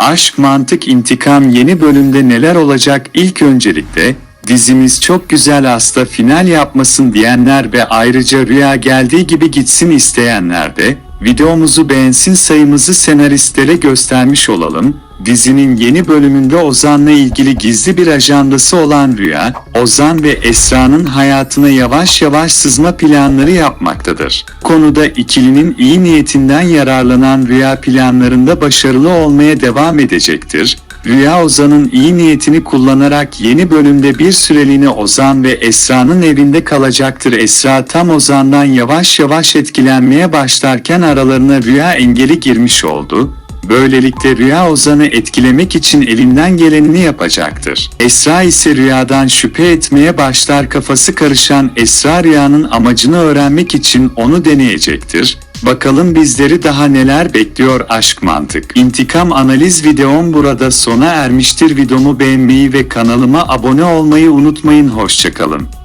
Aşk Mantık İntikam yeni bölümde neler olacak ilk öncelikle dizimiz çok güzel hasta final yapmasın diyenler ve ayrıca rüya geldiği gibi gitsin isteyenler de videomuzu beğensin sayımızı senaristlere göstermiş olalım. Dizinin yeni bölümünde Ozan'la ilgili gizli bir ajandası olan Rüya, Ozan ve Esra'nın hayatına yavaş yavaş sızma planları yapmaktadır. Konuda ikilinin iyi niyetinden yararlanan Rüya planlarında başarılı olmaya devam edecektir. Rüya Ozan'ın iyi niyetini kullanarak yeni bölümde bir süreliğine Ozan ve Esra'nın evinde kalacaktır. Esra tam Ozan'dan yavaş yavaş etkilenmeye başlarken aralarına Rüya engeli girmiş oldu. Böylelikle Rüya Ozan'ı etkilemek için elinden gelenini yapacaktır. Esra ise Rüyadan şüphe etmeye başlar kafası karışan Esra Rüya'nın amacını öğrenmek için onu deneyecektir. Bakalım bizleri daha neler bekliyor aşk mantık. İntikam analiz videom burada sona ermiştir. Videomu beğenmeyi ve kanalıma abone olmayı unutmayın. Hoşçakalın.